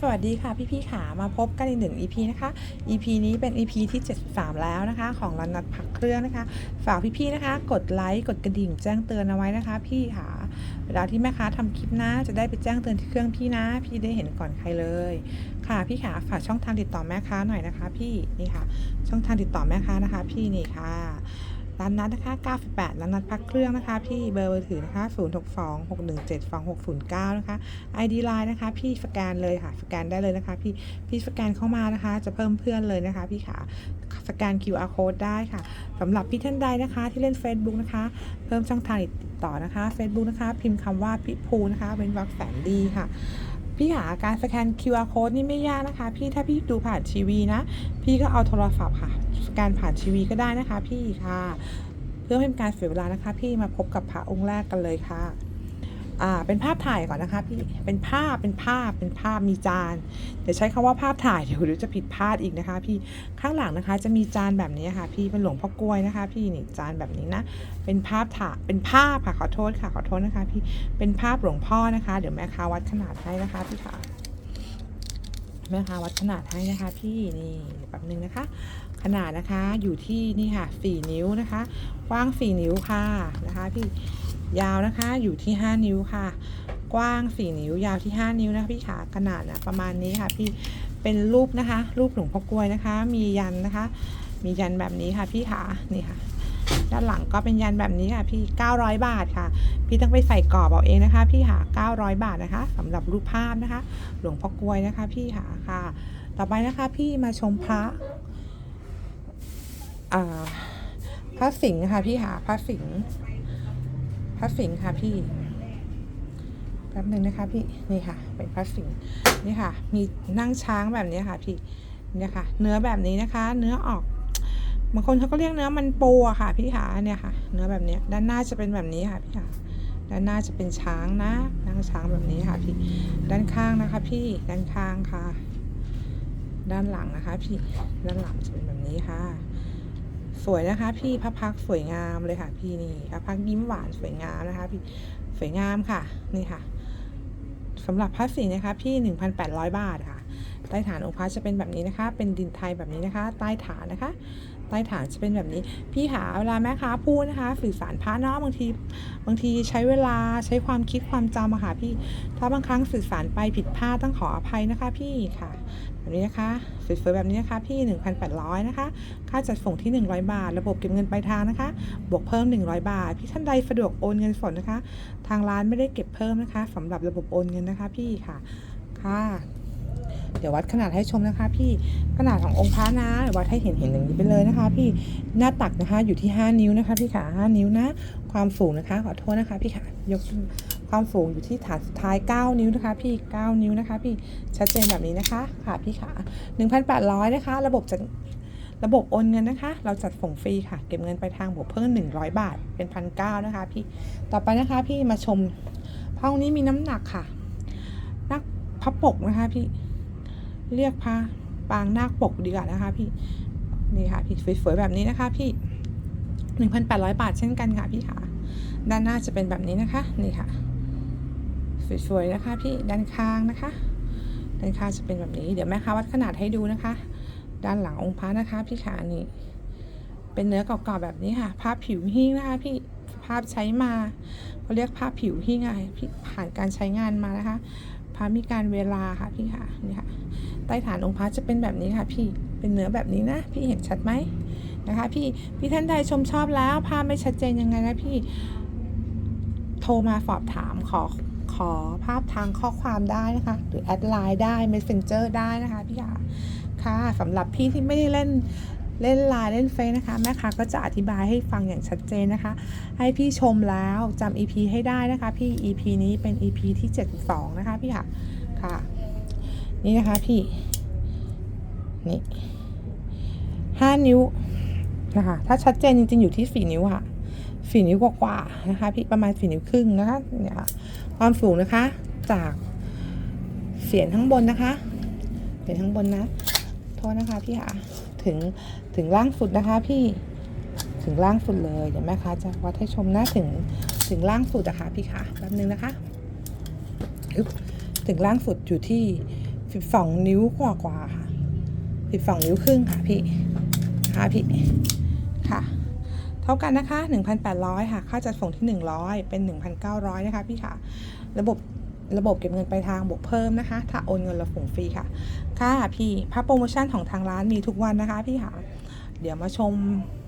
สวัสดีค่ะพี่ๆขามาพบกันอีกหนึ่ง EP นะคะ EP นี้เป็น EP ที่ 73 แล้วนะคะ ของรันนัดพักเครื่องนะคะ ฝากพี่ๆนะคะ กดไลค์กดกระดิ่งแจ้งเตือนเอาไว้นะคะ พี่ค่ะเวลาที่แม่ค้าทำคลิปนะ จะได้ไปแจ้งเตือนที่เครื่องพี่นะ พี่ได้เห็นก่อนใครเลย ค่ะพี่ขาฝากช่องทางติดต่อแม่ค้าหน่อยนะคะ พี่นี่ค่ะ ช่องทางติดต่อแม่ค้านะคะ พี่นี่ค่ะ ร้านนัดนะคะ 98 ร้านนัดพักเครื่องนะคะ พี่เบอร์มือถือนะคะ 062 617 2609 นะคะ ID Line นะคะ พี่สแกนเลยค่ะ สแกนได้เลยนะคะ พี่ พี่สแกนเข้ามานะคะ จะเพิ่มเพื่อนเลยนะคะ พี่ขาสแกน QR code ได้ค่ะสำหรับพี่ท่านใดนะคะ ที่เล่น Facebook นะคะ เพิ่มช่องทางติดต่อนะคะ Facebook นะคะ พิมพ์คำว่าพี่ภูนะคะเป็นวรรคแสนดีค่ะพี่หาการสแกน QR code นี่ไม่ยากนะคะ พี่ถ้าพี่ดูผ่านทีวีนะ พี่ก็เอาโทรศัพท์ค่ะ สแกนผ่านทีวีก็ได้นะคะพี่ค่ะ เพื่อไม่เป็นการเสียเวลานะคะ พี่มาพบกับพระองค์แรกกันเลยค่ะอ่าเป็นภาพถ่ายก่อนนะคะพี่เป็นภาพเป็นภาพเป็นภาพมีจานเดี๋ยวใช้คำว่าภาพถ่ายเดี๋ยวเดี๋ยวจะผิดพลาดอีกนะคะ พี่ข้างหลังนะคะ จะมีจานแบบนี้ค่ะ พี่เป็นหลวงพ่อกล้วยนะคะ พี่นี่จานแบบนี้นะเป็นภาพถ่ายเป็นภาพค่ะขอโทษค่ะขอโทษนะคะ พี่เป็นภาพหลวงพ่อนะคะ เดี๋ยวแม่ค้าวัดขนาดให้นะคะพี่ค่ะแม่ค้าวัดขนาดให้นะคะ พี่นี่แป๊บนึงนะคะ ขนาดนะคะอยู่ที่นี่ค่ะ 4 นิ้วนะคะกว้าง 4 นิ้วค่ะนะคะพี่ยาวนะคะอยู่ที่ 5 นิ้วค่ะ กว้าง 4 นิ้ว ยาวที่ 5 นิ้วนะคะพี่ขาขนาดนะประมาณนี้ค่ะพี่เป็นรูปนะคะ รูปหลวงพ่อกล้วยนะคะ มียันนะคะ มียันแบบนี้ค่ะพี่ขานี่ค่ะ ด้านหลังก็เป็นยันแบบนี้ค่ะพี่ 900 บาทค่ะ พี่ต้องไปใส่กรอบเอาเองนะคะ พี่ค่ะ900 บาทนะคะสำหรับรูปภาพนะคะ หลวงพ่อกล้วยนะคะ พี่ค่ะค่ะ ต่อไปนะคะพี่มาชมพระ พระสิงห์ค่ะพี่ค่ะพระสิงห์พระสิงห์ค่ะพี่แป๊บหนึ่งนะคะพี่นี่ค่ะ เป็นพระสิงห์นี่ค่ะ มีนั่งช้างแบบนี้ค่ะพี่เนี่ยค่ะ เนื้อแบบนี้นะคะ เนื้อออกบางคนเขาก็เรียกเนื้อมันปูอะค่ะ พี่ค่ะเนี่ยค่ะ เนื้อแบบนี้ด้านหน้าจะเป็นแบบนี้ค่ะพี่ค่ะด้านหน้าจะเป็นช้างนะนั่งช้างแบบนี้ค่ะพี่ ด้านข้างนะคะ พี่ด้านข้างค่ะ ด้านหลังนะคะ พี่ด้านหลังจะเป็นแบบนี้ค่ะ สวยนะคะ พี่พระพักสวยงามเลยค่ะ พี่นี่พระพักยิ้มหวานสวยงามนะคะ พี่สวยงามค่ะนี่ค่ะสำหรับพระสิงห์นะคะ พี่ 1,800 บาทค่ะ ใต้ฐานองค์พระจะเป็นแบบนี้นะคะ เป็นดินไทยแบบนี้นะคะ ใต้ฐานนะคะ ใต้ฐานจะเป็นแบบนี้ พี่หาเวลาแม่ค้าพูดนะคะ สื่อสารพระเนาะบางทีบางทีใช้เวลาใช้ความคิดความจำอะค่ะพี่ ถ้าบางครั้งสื่อสารไปผิดพลาดต้องขออภัยนะคะ พี่ค่ะ แบบนี้นะคะสวยๆแบบนี้นะคะพี่ 1,800 นะคะ ค่าจัดส่งที่ 100 บาท ระบบเก็บเงินปลายทางนะคะ บวกเพิ่ม 100 บาท พี่ท่านใดสะดวกโอนเงินสดนะคะ ทางร้านไม่ได้เก็บเพิ่มนะคะสำหรับระบบโอนเงินนะคะพี่ค่ะค่ะเดี๋ยววัดขนาดให้ชมนะคะ พี่ขนาดขององค์พระนะเดี๋ยววัดให้เห็นเห็นอย่างนี้ไปเลยนะคะ พี่หน้าตักนะคะอยู่ที่ 5 นิ้วนะคะ พี่ขา5นิ้วนะ ความสูงนะคะ ขอโทษนะคะ พี่ขายก ความสูงอยู่ที่ฐานสุดท้าย 9 นิ้วนะคะ พี่ 9 นิ้วนะคะ พี่ชัดเจนแบบนี้นะคะค่ะพี่ขา1,800 นะคะ ระบบจัดระบบโอนเงินนะคะ เราจัดส่งฟรีค่ะ เก็บเงินไปทางบวกเพิ่ม100 บาท เป็นพันเนะคะพี่ ต่อไปนะคะพี่มาชมพระองค์นี้มีน้ำหนักค่ะ นักพระปกนะคะพี่ เรียกพระปางนาคปกดีกว่านะคะพี่ นี่ค่ะพี่สวยๆแบบนี้นะคะพี่ 1,800 บาทเช่นกันค่ะพี่ขาด้านหน้าจะเป็นแบบนี้นะคะ นี่ค่ะ สวยๆนะคะพี่ด้านข้างนะคะ ด้านข้างจะเป็นแบบนี้ เดี๋ยวแม่ค้าวัดขนาดให้ดูนะคะ ด้านหลังองค์พระนะคะพี่ขานี่เป็นเนื้อเก่าๆแบบนี้ค่ะ ภาพผิวหิ้งนะคะพี่ภาพใช้มาเขาเรียกภาพผิวหิ้งอะไรพี่ผ่านการใช้งานมานะคะพระมีการเวลาค่ะพี่ค่ะนี่ค่ะใต้ฐานองค์พระจะเป็นแบบนี้ค่ะ พี่เป็นเนื้อแบบนี้นะพี่เห็นชัดไหมนะคะ พี่พี่ท่านใดชมชอบแล้วภาพไม่ชัดเจนยังไงนะพี่โทรมาสอบถามขอ ขอภาพทางข้อความได้นะคะ หรือแอดไลน์ได้ Messenger ได้นะคะพี่ค่ะค่ะสำหรับพี่ที่ไม่ได้เล่นเล่นไลน์เล่นเฟซนะคะแม่ค้าก็จะอธิบายให้ฟังอย่างชัดเจนนะคะ ให้พี่ชมแล้วจำ EP ให้ได้นะคะ พี่ EP นี้เป็น EP ที่ 72 นะคะพี่ค่ะค่ะ นี่นะคะพี่ นี่ห้านิ้วนะคะ ถ้าชัดเจนจริงๆอยู่ที่สี่นิ้วค่ะสี่นิ้วกว่าๆนะคะ พี่ประมาณสี่นิ้วครึ่งนะคะเนี่ย ความสูงนะคะ จากเสียนข้างบนนะคะ เสียนข้างบนนะ โทษนะคะพี่ค่ะถึงถึงล่างสุดนะคะพี่ถึงล่างสุดเลยเดี๋ยวแม่ค้าจะวัดให้ชมนะถึงถึงล่างสุดอะค่ะพี่ค่ะแป๊บนึงนะคะถึงล่างสุดอยู่ที่สิบสองนิ้วกว่ากว่าค่ะสิบสองนิ้วครึ่งค่ะพี่นะคะพี่ค่ะ เท่ากันนะคะ 1,800 ค่ะ ค่าจัดส่งที่ 100 เป็น 1,900 นะคะพี่ค่ะ ระบบระบบเก็บเงินปลายทางบวกเพิ่มนะคะ ถ้าโอนเงินเราส่งฟรีค่ะ ค่ะพี่พระโปรโมชั่นของทางร้านมีทุกวันนะคะพี่ค่ะ เดี๋ยวมาชม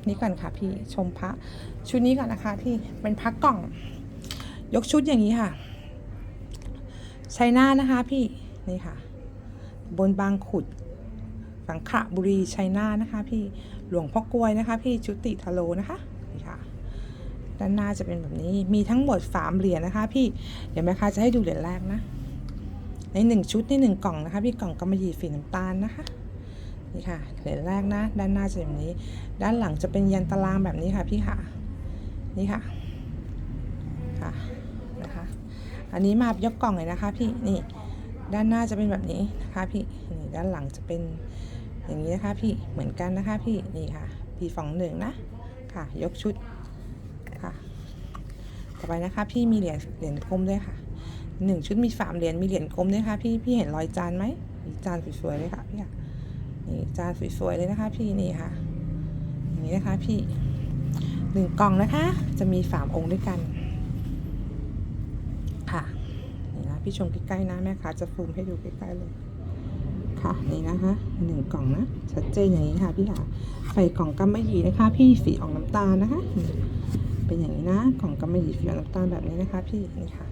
นี้ก่อนค่ะพี่ ชมพระชุดนี้ก่อนนะคะพี่ เป็นพระกล่อง ยกชุดอย่างนี้ค่ะชัยนานะคะพี่ นี่ค่ะ บนบางขุดสังขะบุรีชัยนาทนะคะพี่ หลวงพ่อกลวยนะคะพี่จุติทะโลนะคะ ด้านหน้าจะเป็นแบบนี้มีทั้งหมดสามเหรียญนะคะ พี่เดี๋ยวแม่ค้าจะให้ดูเหรียญแรกนะ ในหนึ่งชุดในหนึ่งกล่องนะคะพี่กล่องกำมะหยี่สีน้ำตาลนะคะนี่ค่ะเหรียญแรกนะ ด้านหน้าจะเป็นแบบนี้ ด้านหลังจะเป็นยันตารางแบบนี้ค่ะพี่ค่ะนี่ค่ะค่ะนะคะอันนี้มายกกล่องเลยนะคะพี่นี่ด้านหน้าจะเป็นแบบนี้นะคะพี่นี่ด้านหลังจะเป็นอย่างนี้นะคะพี่เหมือนกันนะคะพี่นี่ค่ะปีฟองหนึ่งนะค่ะยกชุด ต่อไปนะคะ พี่มีเหรียญเหรียญกลมด้วยค่ะหนึ่งชุดมีสามเหรียญมีเหรียญกลมด้วยค่ะพี่พี่เห็นรอยจานไหมจานสวยๆเลยค่ะพี่ค่ะนี่จานสวยๆเลยนะคะ พี่นี่ค่ะอย่างนี้นะคะพี่หนึ่งกล่องนะคะ จะมีสามองค์ด้วยกัน ค่ะนี่นะพี่ชมใกล้ๆนะแม่ค้าจะฟูมให้ดูใกล้ๆเลยค่ะนี่นะคะหนึ่งกล่องนะชัดเจนอย่างนี้ค่ะพี่ค่ะใส่กล่องกำมะหยี่นะคะ พี่สีออกน้ำตาลนะคะ เป็นอย่างนี้นะกล่องกำมะหยี่สีออกน้ำตาลแบบนี้นะคะพี่นี่ค่ะ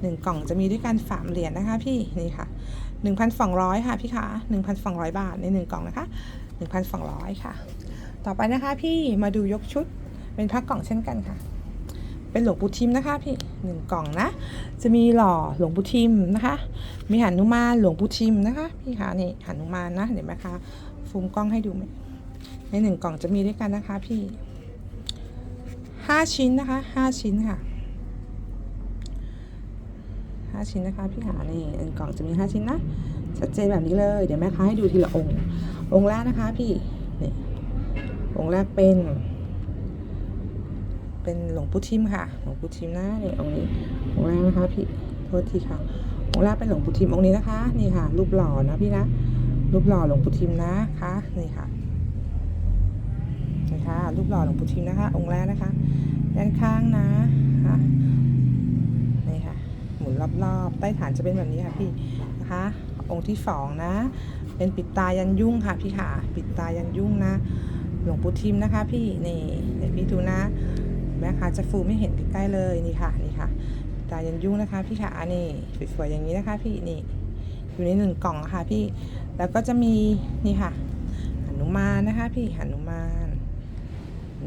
หนึ่งกล่องจะมีด้วยกันสามเหรียญนะคะพี่นี่ค่ะหนึ่งพันสองร้อยค่ะพี่คะหนึ่งพันสองร้อยบาทในหนึ่งกล่องนะคะหนึ่งพันสองร้อยค่ะ ต่อไปนะคะพี่มาดูยกชุดเป็นพักกล่องเช่นกันค่ะ เป็นหลวงปู่ทิมนะคะพี่หนึ่งกล่องนะ จะมีหล่อหลวงปู่ทิมนะคะ มีหันุมานหลวงปู่ทิมนะคะพี่คะนี่หันุมานนะเดี๋ยวนะคะฟูมกล้องให้ดูไหมในหนึ่งกล่องจะมีด้วยกันนะคะพี่ ห้าชิ้นนะคะห้าชิ้นค่ะห้าชิ้นนะคะพี่หานี่กล่องจะมีห้าชิ้นนะ ชัดเจนแบบนี้เลย เดี๋ยวแม่ค้าให้ดูทีละองค์ องค์แรกนะคะพี่นี่องค์แรกเป็น เป็นหลวงปู่ทิมค่ะ หลวงปู่ทิมนะนี่องค์นี้ องค์แรกนะคะพี่ โทษทีค่ะ องค์แรกเป็นหลวงปู่ทิมองค์นี้นะคะ นี่ค่ะ รูปหล่อนะพี่นะ รูปหล่อหลวงปู่ทิมนะคะ นี่ค่ะ ค่ะ รูปหล่อหลวงปู่ทิมนะคะ องค์แรกนะคะ ด้านข้างนะค่ะนี่ค่ะ หมุนรอบๆ ใต้ฐานจะเป็นแบบนี้ค่ะพี่นะคะ องค์ที่สองนะ เป็นปิดตายันยุ่งค่ะพี่ค่ะ ปิดตายันยุ่งนะ หลวงปู่ทิมนะคะ พี่ นี่เดี๋ยวพี่ดูนะ แม่ค้าจะฟูไม่เห็นใกล้ๆเลย นี่ค่ะ นี่ค่ะ ตายันยุ่งนะคะ พี่ค่ะนนี้สวยๆอย่างนี้นะคะ พี่ นี่ อยู่ในหนึ่งกล่องค่ะพี่ แล้วก็จะมี นี่ค่ะหนุมานนะคะ พี่หนุมาน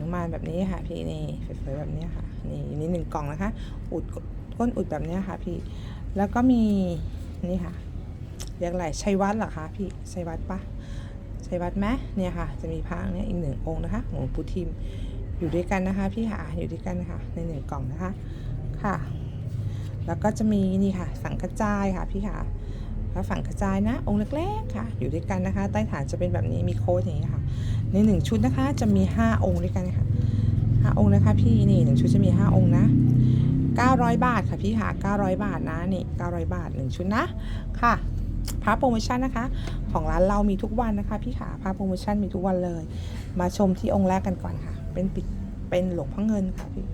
นุมานแบบนี้ค่ะ พี่นี่สวยๆแบบนี้ค่ะ นี่อยู่หนึ่งกล่องนะคะ อุดก้นอุดแบบนี้ค่ะ พี่ แล้วก็มีนี่ค่ะเรียกอะไรชัยวัฒน์เหรอคะพี่ชัยวัฒน์ปะชัยวัฒน์ไหมเนี่ยค่ะ จะมีพระเนี่ยอีกหนึ่งองค์นะคะองหลวงปู่ทิมอยู่ด้วยกันนะคะ พี่ค่ะอยู่ด้วยกันค่ะในหนึ่งกล่องนะคะค่ะ แล้วก็จะมีนี่ค่ะ สังกระจายค่ะพี่ค่ะพระสังกระจายนะ องค์เล็กๆค่ะ อยู่ด้วยกันนะคะ ใต้ฐานจะเป็นแบบนี้มีโค้ดอย่างนี้ค่ะ ในหนึ่งชุดนะคะจะมีห้าองค์ด้วยกันค่ะห้าองค์นะคะพี่นี่หนึ่งชุดจะมีห้าองค์นะ 900 บาทค่ะพี่ค่ะ900 บาทนะนี่900 บาทหนึ่งชุดนะค่ะพาโปรโมชั่นนะคะ ของร้านเรามีทุกวันนะคะพี่ค่ะพาโปรโมชั่นมีทุกวันเลย มาชมที่องค์แรกกันก่อนค่ะ เป็นปิดเป็นหลวงพ่อเงินค่ะพี่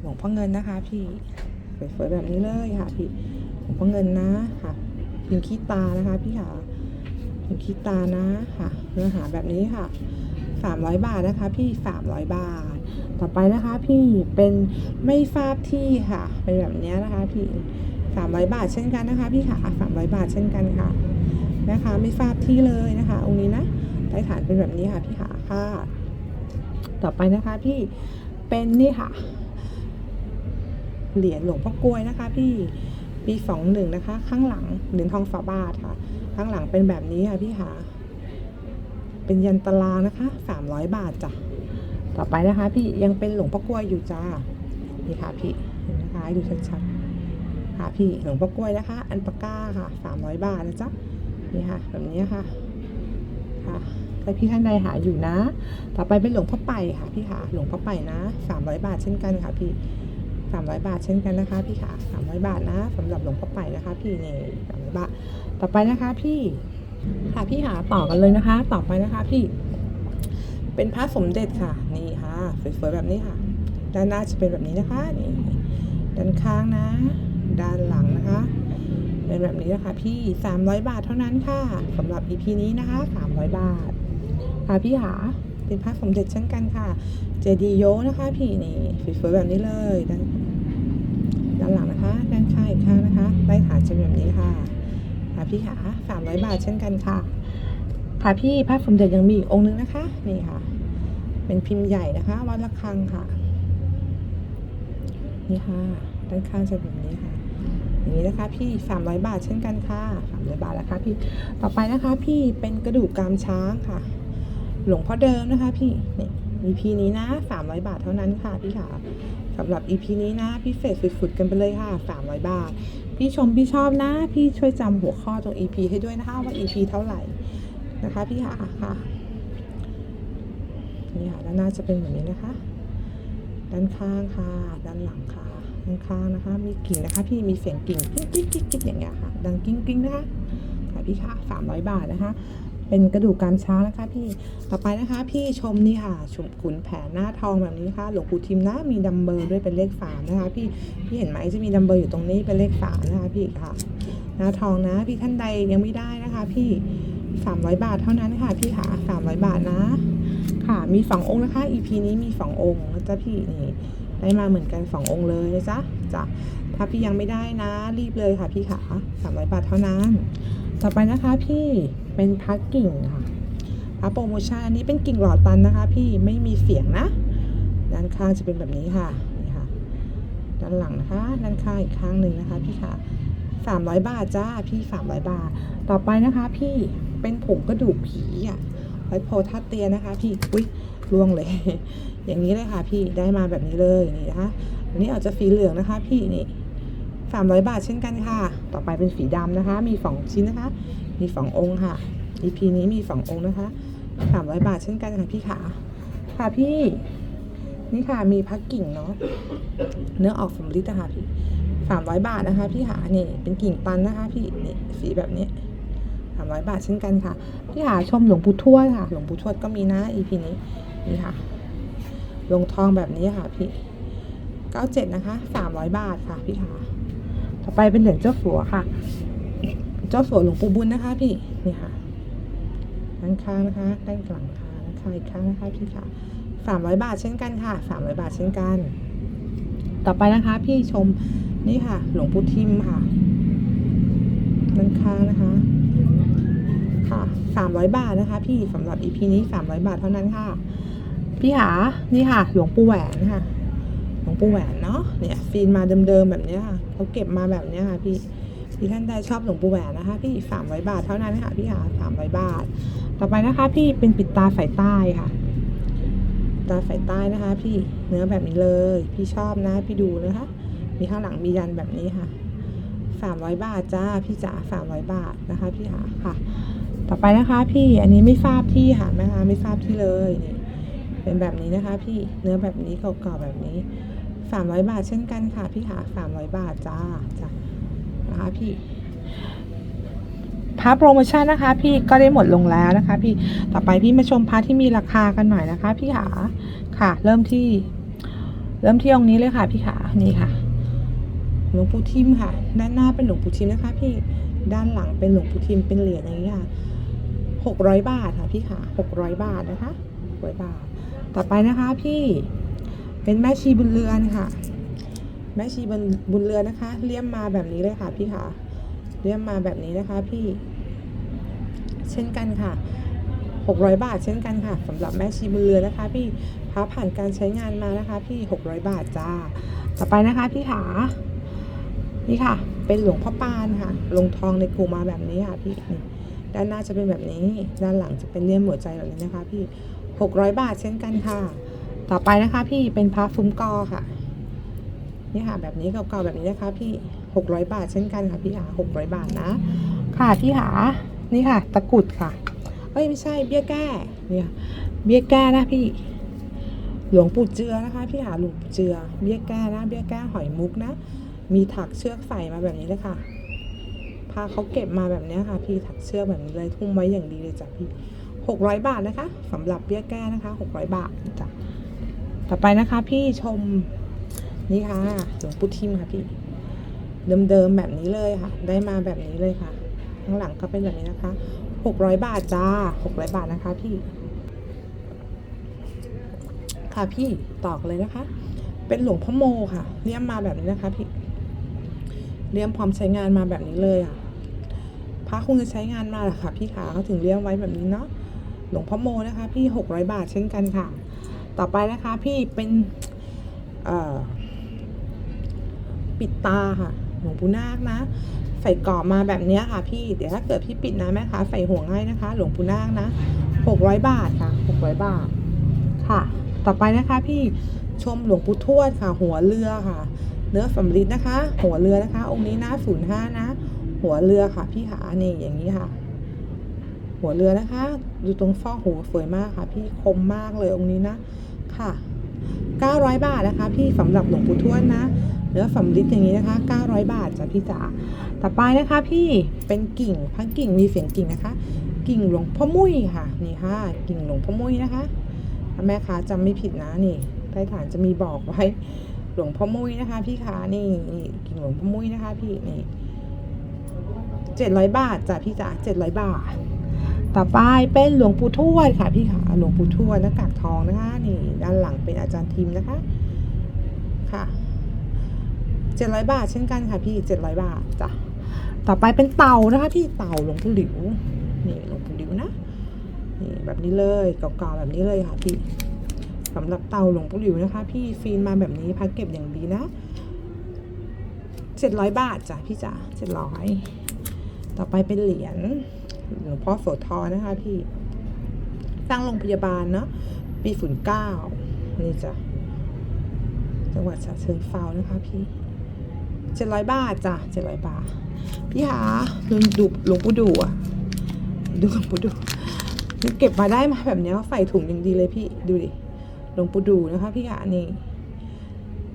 หลวงพ่อเงินนะคะ พี่สวยๆแบบนี้เลยค่ะพี่หลวงพ่อเงินนะค่ะพิมพ์ขี้ตานะคะ พี่ค่ะพิมพ์ขี้ตานะค่ะ เนื้อหาแบบนี้ค่ะสามร้อยบาทนะคะ พี่สามร้อยบาท ต่อไปนะคะพี่เป็นไม่ทราบที่ค่ะ เป็นแบบนี้นะคะพี่สามร้อยบาทเช่นกันนะคะ พี่ค่ะสามร้อยบาทเช่นกันค่ะนะคะ ไม่ทราบที่เลยนะคะองค์นี้นะใต้ฐานเป็นแบบนี้ค่ะพี่ค่ะค่ะ ต่อไปนะคะพี่เป็นนี่ค่ะเหรียญหลวงพ่อกล้วยนะคะ พี่ปีสองหนึ่งนะคะ ข้างหลังเหรียญทองฝาบาทค่ะ ข้างหลังเป็นแบบนี้ค่ะพี่ค่ะ เป็นยันตารานะคะสามร้อยบาทจ้ะ ต่อไปนะคะ พี่ยังเป็นหลวงพ่อกล้วยอยู่จ้า นี่ค่ะพี่ เห็นนะคะดูชัดๆ ค่ะพี่หลวงพ่อกล้วยนะคะ อันปาก้าค่ะสามร้อยบาทนะจ๊ะ นี่ค่ะ แบบนี้ค่ะ ค่ะใครพี่ท่านใดหาอยู่นะ ต่อไปเป็นหลวงพ่อไปค่ะพี่ค่ะ หลวงพ่อไปนะสามร้อยบาทเช่นกันค่ะพี่สามร้อยบาทเช่นกันนะคะพี่ขาสามร้อยบาทนะสำหรับหลวงพ่อไปนะคะ พี่นี่สามร้อยบาท ต่อไปนะคะพี่ ค่ะพี่หาต่อกันเลยนะคะ ต่อไปนะคะพี่ เป็นพระสมเด็จค่ะ นี่ค่ะสวยๆแบบนี้ค่ะ ด้านหน้าจะเป็นแบบนี้นะคะนี่ด้านข้างนะ ด้านหลังนะคะ เป็นแบบนี้นะคะ พี่ 300 บาทเท่านั้นค่ะสำหรับ EP นี้นะคะ 300 บาท ค่ะพี่หาเป็นพระสมเด็จเช่นกันค่ะ เจดีย์โยนะคะ พี่นี่สวยๆแบบนี้เลยด้านด้านหลังนะคะ ด้านข้างอีกข้างนะคะใต้ฐานจะเป็นแบบนี้ค่ะ ค่ะพี่หา300บาทเช่นกันค่ะ ค่ะพี่พระสมเด็จยังมีอีกองค์นึงนะคะ นี่ค่ะ เป็นพิมพ์ใหญ่นะคะ วัดระฆังค่ะ นี่ค่ะ ด้านข้างจะแบบนี้ค่ะ อย่างนี้นะคะพี่300บาทเช่นกันค่ะ300บาทนะคะพี่ ต่อไปนะคะพี่เป็นกระดูกกามช้างค่ะ หลวงพ่อเดิมนะคะ พี่นี่ EP นี้นะ300บาทเท่านั้นค่ะพี่ค่ะสำหรับ EP นี้นะพิเศษสุดๆกันไปเลยค่ะ 300 บาท พี่ชมพี่ชอบนะ พี่ช่วยจำหัวข้อตรง EP ให้ด้วยนะคะว่า EP เท่าไหร่นะคะพี่ค่ะค่ะนี่ค่ะด้านหน้าจะเป็นแบบนี้นะคะ ด้านข้างค่ะ ด้านหลังค่ะด้านข้างนะคะ มีกิ่งนะคะพี่มีเสียงกิ่งกิ๊กกิ๊กกิ๊กกิ๊กอย่างเงี้ยค่ะ ดังกิ้งกิ้งนะคะค่ะพี่ค่ะสามร้อยบาทนะคะ เป็นกระดูกกรามช้างนะคะพี่ต่อไปนะคะ พี่ชมนี่ค่ะชมขุนแผนหน้าทองแบบนี้ค่ะหลวงปู่ทิมนะมีดัมเบลด้วยเป็นเลขสามนะคะ พี่พี่เห็นไหมจะมีดัมเบลอยู่ตรงนี้เป็นเลขสามนะคะพี่ค่ะ หน้าทองนะ พี่ท่านใดยังไม่ได้นะคะ พี่สามร้อยบาทเท่านั้นค่ะพี่ค่ะสามร้อยบาทนะ ค่ะมีสององค์นะคะ EP นี้มีสององค์นะจ๊ะพี่นี่ ได้มาเหมือนกันสององค์เลยนะจ๊ะจ้ะถ้าพี่ยังไม่ได้นะ รีบเลยค่ะพี่ขาสามร้อยบาทเท่านั้น ต่อไปนะคะพี่เป็นพักกิ่งค่ะพักโปรโมชั่นอันนี้เป็นกิ่งหลอดตันนะคะ พี่ไม่มีเสียงนะ ด้านข้างจะเป็นแบบนี้ค่ะนี่ค่ะ ด้านหลังนะคะ ด้านข้างอีกข้างหนึ่งนะคะ พี่ค่ะสามร้อยบาทจ้าพี่สามร้อยบาท ต่อไปนะคะ พี่เป็นผงกระดูกผีอะไว้โพธาเตียนะคะ พี่อุ้ยล่วงเลย อย่างนี้เลยค่ะพี่ได้มาแบบนี้เลยนี่นะคะอันนี้อาจจะสีเหลืองนะคะ พี่นี่สามร้อยบาทเช่นกันค่ะ ต่อไปเป็นสีดำนะคะ มีสองชิ้นนะคะ มีสององค์ค่ะ EP นี้มีสององค์นะคะสามร้อยบาทเช่นกันค่ะพี่ขาค่ะพี่ นี่ค่ะมีพักกิ่งเนาะเนื้อออกสำลิดนะคะพี่สามร้อยบาทนะคะ พี่หานี่เป็นกิ่งตันนะคะ พี่นี่สีแบบนี้สามร้อยบาทเช่นกันค่ะ พี่หาชมหลวงปู่ทวดค่ะ หลวงปู่ทวดก็มีนะ EP นี้นี่ค่ะ ลงทองแบบนี้ค่ะพี่เก้าเจ็ดนะคะสามร้อยบาทค่ะพี่ขาต่อไปเป็นเหรียญเจ้าสัวค่ะ เจ้าสัวหลวงปู่บุญนะคะ พี่นี่ค่ะด้านข้างนะคะด้านหลังค่ะด้านข้างอีกข้างนะคะพี่ค่ะสามร้อยบาทเช่นกันค่ะสามร้อยบาทเช่นกัน ต่อไปนะคะ พี่ชมนี่ค่ะ หลวงปู่ทิมค่ะด้านข้างนะคะค่ะสามร้อยบาทนะคะ พี่สำหรับ EP นี้สามร้อยบาทเท่านั้นค่ะ พี่หานี่ค่ะ หลวงปู่แหวนค่ะ หลวงปู่แหวนเนาะ เนี่ยฟีนมาเดิมๆแบบเนี้ยค่ะเขาเก็บมาแบบเนี้ยค่ะพี่พี่ท่านใดชอบหลวงปู่แหวนนะคะ พี่สามร้อยบาทเท่านั้นค่ะพี่หาสามร้อยบาท ต่อไปนะคะ พี่เป็นปิดตาสายใต้ค่ะ ตาสายใต้นะคะ พี่เนื้อแบบนี้เลย พี่ชอบนะพี่ดูนะคะ มีข้างหลังมียันแบบนี้ค่ะสามร้อยบาทจ้าพี่จ๋าสามร้อยบาทนะคะ พี่หาค่ะ ต่อไปนะคะ พี่อันนี้ไม่ทราบที่ค่ะแม่คะไม่ทราบที่เลยนี่ เป็นแบบนี้นะคะ พี่เนื้อแบบนี้เก่าๆแบบนี้สามร้อยบาทเช่นกันค่ะ พี่หาสามร้อยบาทจ้าจ้านะคะพี่พาร์ทโปรโมชั่นนะคะ พี่ก็ได้หมดลงแล้วนะคะ พี่ต่อไปพี่มาชมพาร์ทที่มีราคากันหน่อยนะคะ พี่หาค่ะ เริ่มที่ เริ่มที่องค์นี้เลยค่ะ พี่ขานี่ค่ะหลวงปู่ทิมค่ะ ด้านหน้าเป็นหลวงปู่ทิมนะคะ พี่ด้านหลังเป็นหลวงปู่ทิมเป็นเหรียญอย่างนี้ค่ะหกร้อยบาทค่ะ พี่ค่ะหกร้อยบาทนะคะหกร้อยบาท ต่อไปนะคะพี่เป็นแม่ชีบุญเรือนค่ะ แม่ชีบุญบุญเรือนนะคะ เลี่ยมมาแบบนี้เลยค่ะพี่ค่ะเลี่ยมมาแบบนี้นะคะพี่ เช่นกันค่ะหกร้อยบาทเช่นกันค่ะสำหรับแม่ชีบุญเรือนนะคะ พี่พาผ่านการใช้งานมานะคะ พี่หกร้อยบาทจ้า ต่อไปนะคะพี่ขานี่ค่ะ เป็นหลวงพ่อปานค่ะ ลงทองในกลุ่มมาแบบนี้ค่ะพี่นี่ด้านหน้าจะเป็นแบบนี้ ด้านหลังจะเป็นเลี่ยมหัวใจแบบนี้นะคะ พี่ หกร้อยบาทเช่นกันค่ะ ต่อไปนะคะพี่เป็นพระฟุ้มกอค่ะนี่ค่ะแบบนี้เก่าๆแบบนี้นะคะพี่หกร้อยบาทเช่นกันค่ะพี่หาหกร้อยบาทนะ ค่ะพี่หานี่ค่ะ ตะกุดค่ะเอ้ยไม่ใช่เบี้ยแก้เนี่ยเบี้ยแก้นะพี่ หลวงปู่เจือนะคะ พี่หาหลวงปู่เจือ เบี้ยแก้นะเบี้ยแก้หอยมุกนะ มีถักเชือกใส่มาแบบนี้เลยค่ะพาเขาเก็บมาแบบนี้ค่ะ พี่ถักเชือกแบบนี้เลยทุ่มไว้อย่างดีเลยจ้ะพี่ หกร้อยบาทนะคะสำหรับเบี้ยแก้นะคะหกร้อยบาทจ้ะต่อไปนะคะ พี่ชมนี่ค่ะหลวงปู่ทิมค่ะพี่เดิมๆแบบนี้เลยค่ะ ได้มาแบบนี้เลยค่ะ ข้างหลังก็เป็นแบบนี้นะคะหกร้อยบาทจ้าหกร้อยบาทนะคะพี่ ค่ะพี่ตอกเลยนะคะ เป็นหลวงพ่อโมค่ะเลี่ยมมาแบบนี้นะคะพี่เลี่ยมพร้อมใช้งานมาแบบนี้เลยอะพระคงจะใช้งานมาแหละค่ะพี่ขาเขาถึงเลี่ยมไว้แบบนี้เนาะ หลวงพ่อโมนะคะพี่หกร้อยบาทเช่นกันค่ะ ต่อไปนะคะพี่เป็นปิดตาค่ะหลวงปู่นาคนะ ใส่กรอบมาแบบนี้ค่ะพี่ เดี๋ยวถ้าเกิดพี่ปิดนะแม่ค้าใส่ห่วงให้นะคะ หลวงปู่นาคนะหกร้อยบาทค่ะหกร้อยบาทค่ะ ต่อไปนะคะพี่ชมหลวงปู่ทวดค่ะ หัวเรือค่ะ เนื้อสำริดนะคะ หัวเรือนะคะ องค์นี้นะศูนย์ห้านะ หัวเรือค่ะ พี่ขานี่อย่างนี้ค่ะ หัวเรือนะคะดูตรงฟอกหัวสวยมากค่ะ พี่คมมากเลยองค์นี้นะค่ะ 900 บาทนะคะ พี่สำหรับหลวงปู่ทวดนะเนื้อสำริดอย่างนี้นะคะ 900 บาทจ้ะพี่จ๋าต่อไปนะคะ พี่เป็นกิ่งพักกิ่งมีเสียงกิ่งนะคะ กิ่งหลวงพ่อมุ้ยค่ะนี่ค่ะ กิ่งหลวงพ่อมุ้ยนะคะถ้าแม่ค้าจำไม่ผิดนะนี่ใต้ฐานจะมีบอกไว้หลวงพ่อมุ้ยนะคะ พี่คะนี่นี่กิ่งหลวงพ่อมุ้ยนะคะ พี่นี่เจ็ดร้อยบาทจ้ะพี่จ๋าเจ็ดร้อยบาท ต่อไปเป็นหลวงปู่ทวดค่ะพี่ขาหลวงปู่ทวดหน้ากากทองนะคะนี่ด้านหลังเป็นอาจารย์ทิมนะคะค่ะเจ็ดร้อยบาทเช่นกันค่ะพี่เจ็ดร้อยบาทจ้ะต่อไปเป็นเต่านะคะพี่เต่าหลวงปู่หลิวนี่หลวงปู่หลิวนะนี่แบบนี้เลยเก่าๆแบบนี้เลยค่ะพี่สำหรับเต่าหลวงปู่หลิวนะคะ พี่ฟีนมาแบบนี้พักเก็บอย่างดีนะเจ็ดร้อยบาทจ้ะพี่จ๋าเจ็ดร้อยต่อไปเป็นเหรียญ หลวงพ่อโสธรนะคะพี่ สร้างโรงพยาบาลเนาะปีฝุ่นเก้านี่จ้ะจังหวัดฉะเชิงเซานะคะพี่เจ็ดร้อยบาทจ้ะเจ็ดร้อยบาท พี่หาดูดูหลวงปู่ดูอะดูหลวงปู่ดูนี่เก็บมาได้มาแบบเนี้ยใส่ถุงอย่างดีเลยพี่ดูดิหลวงปู่ดูนะคะ พี่ค่ะนี่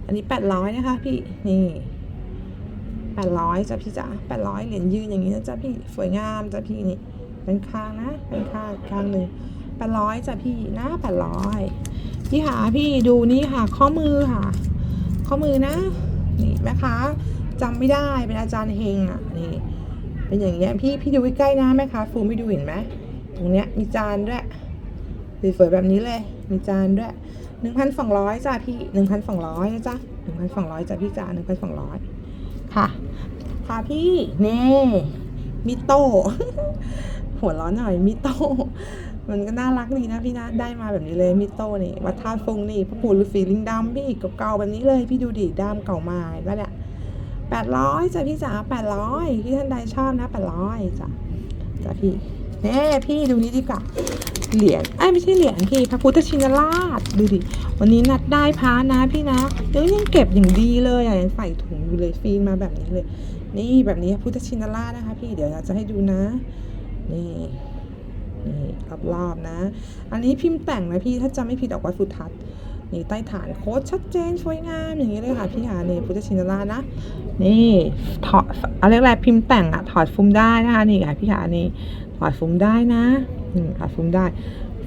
อันนี้แปดร้อยนะคะ พี่นี่ แปดร้อยจ้ะพี่จ๋าแปดร้อยเหรียญยืนอย่างนี้นะจ๊ะพี่สวยงามจ้ะพี่นี่เป็นข้างนะเป็นข้างข้างหนึ่งแปดร้อยจ้ะพี่นะแปดร้อยพี่หาพี่ดูนี่ค่ะ ข้อมือค่ะ ข้อมือนะนี่แม่ค้าจำไม่ได้เป็นอาจารย์เฮงอะนี่เป็นอย่างเงี้ยพี่พี่ดูใกล้ๆนะแม่ค้าฟูไม่ดูเห็นไหมตรงเนี้ยมีจานด้วยสวยๆแบบนี้เลย มีจานด้วยหนึ่งพันสองร้อยจ้าพี่หนึ่งพันสองร้อยนะจ๊ะหนึ่งพันสองร้อยจ้าพี่จ้าหนึ่งพันสองร้อย ค่ะ ค่ะพี่เน่มิโต้หัวร้อนหน่อยมิโต้มันก็น่ารักดีนะพี่นะได้มาแบบนี้เลยมิโต้นี่วัดท่าทรงนี่พระปู่ฤาษีลิงดำพี่เก่าๆแบบนี้เลย พี่ดูดิดำเก่ามาเห็นปะเนี่ยแปดร้อยจ้ะพี่จ๋าแปดร้อยพี่ท่านใดชอบนะแปดร้อยจ้ะจ้ะพี่แน่พี่ดูนี้ดีกว่า เหรียญไอ้ไม่ใช่เหรียญพี่พระพุทธชินราชดูดิวันนี้นัดได้พระนะพี่นะเดี๋ยวยังเก็บอย่างดีเลยอะยังใส่ถุงอยู่เลยฟีนมาแบบนี้เลย นี่แบบนี้พระพุทธชินราชนะคะ พี่เดี๋ยวเราจะให้ดูนะ นี่นี่รอบๆนะ อันนี้พิมพ์แต่งนะพี่ถ้าจำไม่ผิดออกวัดสุทัศนี่ใต้ฐานโค้ดชัดเจนสวยงามอย่างนี้เลยค่ะพี่หานี่พุทธชินราชนะ นี่ถอดอะไรอะไรพิมพ์แต่งอะถอดฟุมได้นะคะนี่ค่ะพี่หานี่ถอดฟุมได้นะ อืมถอดฟุมได้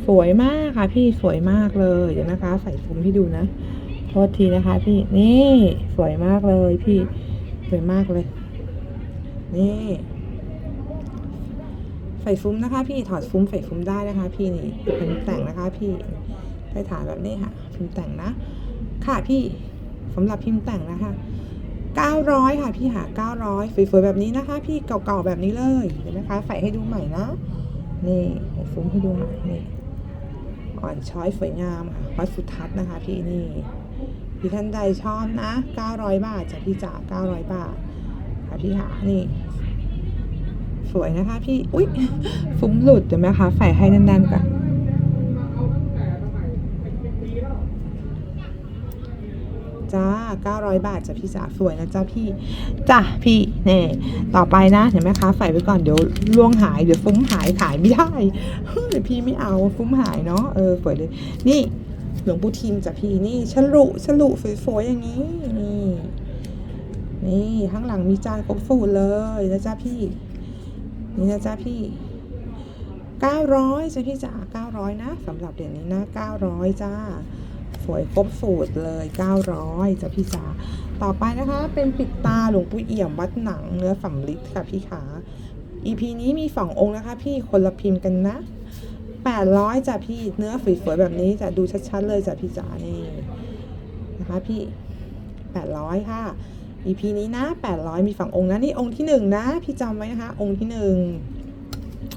สวยมากค่ะ พี่สวยมากเลย เดี๋ยวนะคะ ใส่ฟุมให้ดูนะโทษทีนะคะ พี่นี่สวยมากเลยพี่สวยมากเลย นี่ ใส่ฟุ้มนะคะ พี่ถอดฟุ้มใส่ฟุ้มได้นะคะ พี่นี่พิมแต่งนะคะ พี่ใต้ฐานแบบนี้ค่ะ พิมแต่งนะ ค่ะพี่สำหรับพิมพ์แต่งนะคะ900ค่ะ พี่หา900สวยๆแบบนี้นะคะ พี่เก่าๆแบบนี้เลยเดี๋ยวนะคะใส่ให้ดูใหม่นะ นี่ใส่ฟุ้มให้ดูใหม่นี่อ่อนช้อยสวยงามค่ะวัดสุทัศน์นะคะพี่นี่พี่ท่านใดชอบนะ 900 บาทจ้ะพี่จ๋า900 บาทค่ะพี่หานี่ สวยนะคะพี่ อุ๊ยฟุ้มหลุดเดี๋ยวไหมคะใส่ให้แน่นๆก่อน 900 บาทจ้ะพี่จ๋าสวยนะจ้าพี่จ้ะพี่เนี่ยต่อไปนะเห็นไหมคะใส่ไว้ก่อนเดี๋ยวล่วงหายเดี๋ยวฟุ้มหายขายไม่ได้เดี๋ยวพี่ไม่เอาฟุ้มหายเนาะเออสวยเลยนี่หลวงปู่ทิมจ้ะพี่นี่ฉลุฉลุสวยๆอย่างนี้นี่นี่ข้างหลังมีจานครบสูเลยนะจ๊ะพี่นี่นะจ๊ะพี่900จ้ะพี่จ๋า900 นะสำหรับเหรียญนี้นะ900 จ้า สวยครบสูตรเลย 900จ้ะพี่จ๋าต่อไปนะคะ เป็นปิดตาหลวงปู่เอี่ยมวัดหนังเนื้อสำลิดค่ะพี่ขา EP นี้มีสององค์นะคะ พี่คนละพิมพ์กันนะ 800จ้ะพี่เนื้อสวยๆแบบนี้จะดูชัดๆเลยจ้ะพี่จ๋านี่นะคะพี่ 800 ค่ะ EP นี้นะ 800 มีฝั่งองค์นะนี่องค์ที่หนึ่งนะ พี่จำไว้นะคะ องค์ที่หนึ่ง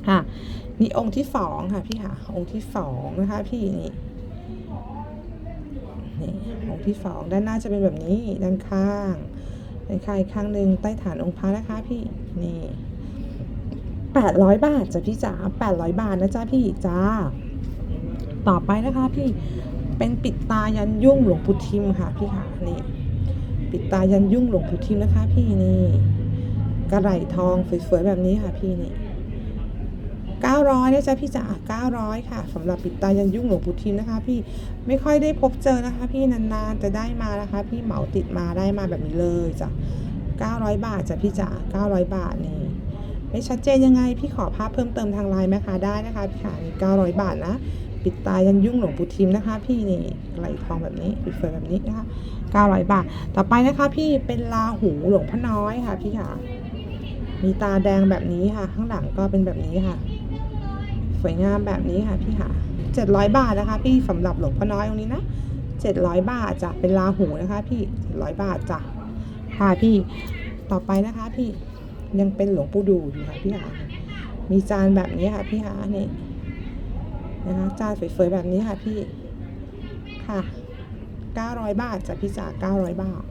ค่ะนี่องค์ที่สองค่ะพี่ค่ะองค์ที่สองนะคะพี่นี่ ที่สองด้านหน้าจะเป็นแบบนี้ด้านข้างด้านข้างอีกข้างหนึ่งใต้ฐานองค์พระนะคะพี่นี่แปดร้อยบาทจ้ะพี่จ๋าแปดร้อยบาทนะจ๊ะพี่จ้า ต่อไปนะคะพี่เป็นปิดตายันยุ่งหลวงปู่ทิมค่ะพี่ค่ะนี่ปิดตายันยุ่งหลวงปู่ทิมนะคะ พี่นี่กระไหลทองสวยๆแบบนี้ค่ะพี่นี่ 900นะจ๊ะพี่จ๋า900 ค่ะสำหรับปิดตายันยุ่งหลวงปู่ทิมนะคะ พี่ไม่ค่อยได้พบเจอนะคะ พี่นานๆจะได้มานะคะ พี่เหมาติดมาได้มาแบบนี้เลยจ้ะ900 บาทจ้ะพี่จ๋า900 บาทนี่ไม่ชัดเจนยังไงพี่ขอภาพเพิ่มเติมทางไลน์แม่ค้าได้นะคะพี่ขานี่900 บาทนะปิดตายันยุ่งหลวงปู่ทิมนะคะ พี่นี่ไหลทองแบบนี้สวยแบบนี้นะคะ 900 บาท ต่อไปนะคะ พี่เป็นลาหูหลวงพ่อน้อยค่ะ พี่ค่ะ มีตาแดงแบบนี้ค่ะ ข้างหลังก็เป็นแบบนี้ค่ะ สวยงามแบบนี้ค่ะพี่ค่ะ700 บาทนะคะ พี่สำหรับหลวงพ่อน้อยตรงนี้นะ700 บาทจะเป็นลาหูนะคะ พี่700 บาทจ้ะค่ะพี่ต่อไปนะคะ พี่ยังเป็นหลวงปู่ดูอยู่ค่ะพี่ค่ะมีจานแบบนี้ค่ะพี่ค่ะนี่นะคะจานสวยๆแบบนี้ค่ะพี่ค่ะ900 บาทจ้ะพี่จ๋า900 บาท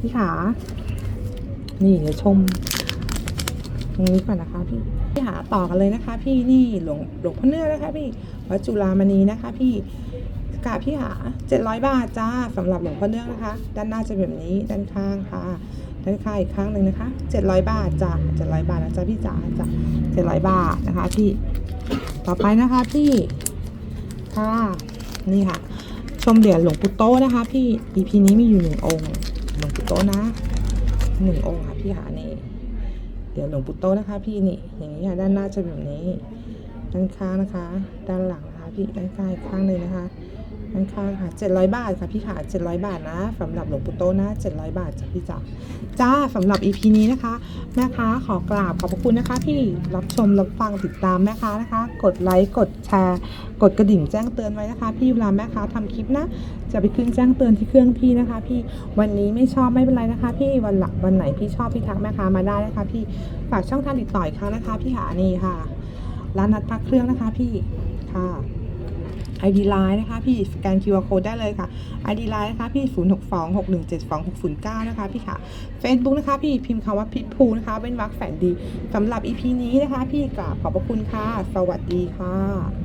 พี่ขานี่เดี๋ยวชมตรงนี้ก่อนนะคะพี่ หาต่อกันเลยนะคะ พี่นี่หลวงหลวงพ่อเนื้อนะคะพี่วัดจุฬามณีนะคะ พี่กาพี่หา 700 บาทจ้าสำหรับหลวงพ่อเนื้อนะคะ ด้านหน้าจะแบบนี้ด้านข้างค่ะ ด้านข้างอีกข้างหนึ่งนะคะ 700 บาทจ้า700 บาทนะจ๊ะพี่จ๋าจ้ะ700 บาทนะคะพี่ต่อไปนะคะพี่ค่ะนี่ค่ะ ชมเหรียญหลวงปู่โตนะคะ พี่ EP นี้มีอยู่หนึ่งองค์หลวงปู่โตนะหนึ่งองค์ค่ะพี่หานี่ ดี๋ยวหลวงปู่โตนะคะ พี่นี่อย่างนี้ค่ะด้านหน้าจะแบบนี้ ด้านข้างนะคะ ด้านหลัง พี่ด้านข้างอีกข้างหนึ่งนะคะด้านข้างค่ะ700บาทค่ะพี่ค่ะ700บาทนะสำหรับหลวงปู่โตนะ700บาทจ้ะพี่จ๋าจ้าสำหรับ EP นี้นะคะแม่ค้าขอกราบขอบพระคุณนะคะ ที่รับชมรับฟังติดตามแม่ค้านะคะ กดไลค์กดแชร์ กดกระดิ่งแจ้งเตือนไว้นะคะ พี่เวลาแม่ค้าทำคลิปนะ จะไปขึ้นแจ้งเตือนที่เครื่องพี่นะคะ พี่วันนี้ไม่ชอบไม่เป็นไรนะคะ พี่วันหลังวันไหนพี่ชอบพี่ทักแม่ค้ามาได้นะคะ พี่ฝากช่องทางติดต่ออีกครั้งนะคะ พี่หานี่ค่ะร้านนัดพักเครื่องนะคะ พี่ค่ะ ID Line นะคะ พี่สแกน QR Code ได้เลยค่ะ ID Line นะคะ พี่ 0 6 2 6 1 7 2 6 0 9 นะคะ พี่ค่ะ Facebook นะคะ พี่พิมพ์คำว่าพิพูนะคะเว้นวรรคแฝงดีสำหรับ EP นี้นะคะ พี่กราบขอบพระคุณค่ะ สวัสดีค่ะ